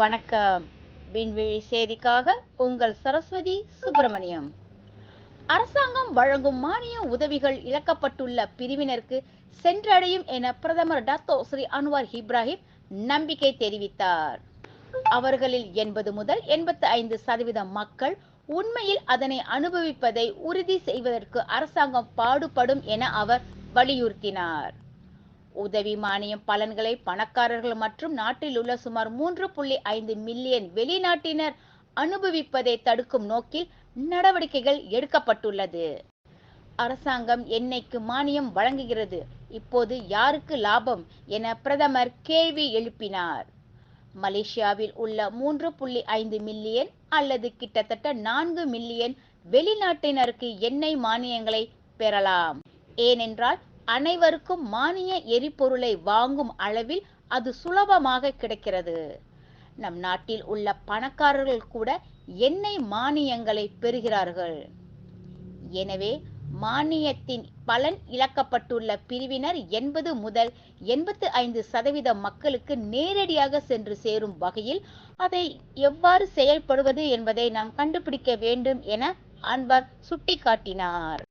வணக்கம். விண்வெளி செய்திக்காக உங்கள் சரஸ்வதி சுப்பிரமணியம். அரசாங்கம் வழங்கும் மானிய உதவிகள் இழக்கப்பட்டுள்ள பிரிவினருக்கு சென்றடையும் என பிரதமர் டத்தோ ஸ்ரீ அன்வார் இப்ராஹிம் நம்பிக்கை தெரிவித்தார். அவர்களில் எண்பது முதல் எண்பத்தி ஐந்து சதவீதம் மக்கள் உண்மையில் அதனை அனுபவிப்பதை உறுதி செய்வதற்கு அரசாங்கம் பாடுபடும் என அவர் வலியுறுத்தினார். உதவி மானியம் பலன்களை பணக்காரர்கள் மற்றும் நாட்டில் உள்ள சுமார் மூன்று புள்ளி ஐந்து மில்லியன் வெளிநாட்டினர் அனுபவிப்பதை தடுக்கும் நோக்கில் நடவடிக்கைகள் எடுக்கப்பட்டுள்ளது. அரசாங்கம் எண்ணெய்க்கு மானியம் வழங்குகிறது. இப்போது யாருக்கு லாபம் என பிரதமர் கேள்வி எழுப்பினார். மலேசியாவில் உள்ள மூன்று புள்ளி ஐந்து மில்லியன் அல்லது கிட்டத்தட்ட நான்கு மில்லியன் வெளிநாட்டினருக்கு எண்ணெய் மானியங்களை பெறலாம். ஏனென்றால் அனைவருக்கும் மானிய எரிபொருளை வாங்கும் அளவில் அது சுலபமாக கிடைக்கிறது. நம் நாட்டில் உள்ள பணக்காரர்கள் கூட எண்ணெய் மானியங்களை பெறுகிறார்கள். எனவே மானியத்தின் பலன் இழக்கப்பட்டுள்ள பிரிவினர் எண்பது முதல் எண்பத்து ஐந்து சதவீத மக்களுக்கு நேரடியாக சென்று சேரும் வகையில் அதை எவ்வாறு செயல்படுவது என்பதை நாம் கண்டுபிடிக்க வேண்டும் என அன்வர் சுட்டிக்காட்டினார்.